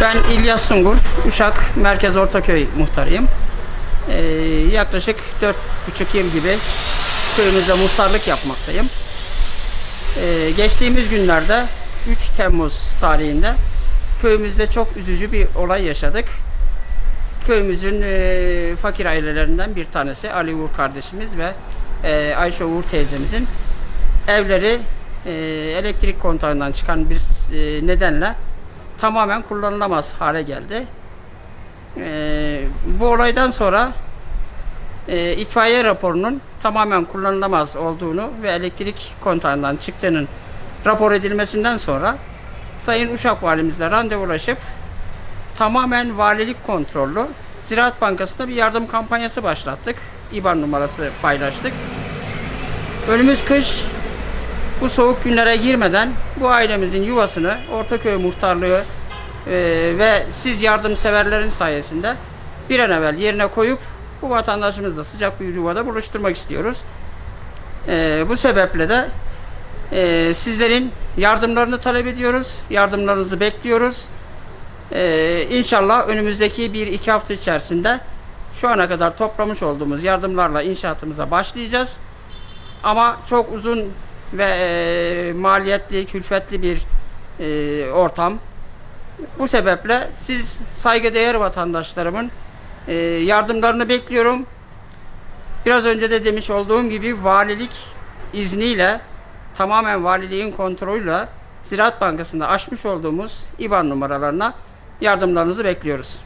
Ben İlyas Sungur, Uşak Merkez Ortaköy muhtarıyım. Ee, yaklaşık 4,5 yıl gibi köyümüzde muhtarlık yapmaktayım. Ee, geçtiğimiz günlerde 3 Temmuz tarihinde köyümüzde çok üzücü bir olay yaşadık. Köyümüzün e, fakir ailelerinden bir tanesi Ali Uğur kardeşimiz ve e, Ayşe Uğur teyzemizin evleri e, elektrik kontağından çıkan bir e, nedenle tamamen kullanılamaz hale geldi. E, bu olaydan sonra e, itfaiye raporunun tamamen kullanılamaz olduğunu ve elektrik kontağından çıktığının rapor edilmesinden sonra Sayın Uşak Valimizle randevulaşıp tamamen valilik kontrollü Ziraat Bankası'nda bir yardım kampanyası başlattık. İBAN numarası paylaştık. Önümüz kış bu soğuk günlere girmeden bu ailemizin yuvasını Ortaköy Muhtarlığı e, ve siz yardımseverlerin sayesinde bir an evvel yerine koyup bu vatandaşımızla sıcak bir yuvada buluşturmak istiyoruz. E, bu sebeple de e, sizlerin yardımlarını talep ediyoruz. Yardımlarınızı bekliyoruz. E, inşallah önümüzdeki bir iki hafta içerisinde şu ana kadar toplamış olduğumuz yardımlarla inşaatımıza başlayacağız. Ama çok uzun ve e, maliyetli, külfetli bir e, ortam. Bu sebeple siz saygıdeğer vatandaşlarımın e, yardımlarını bekliyorum. Biraz önce de demiş olduğum gibi valilik izniyle tamamen valiliğin kontrolüyle Ziraat Bankası'nda açmış olduğumuz IBAN numaralarına yardımlarınızı bekliyoruz.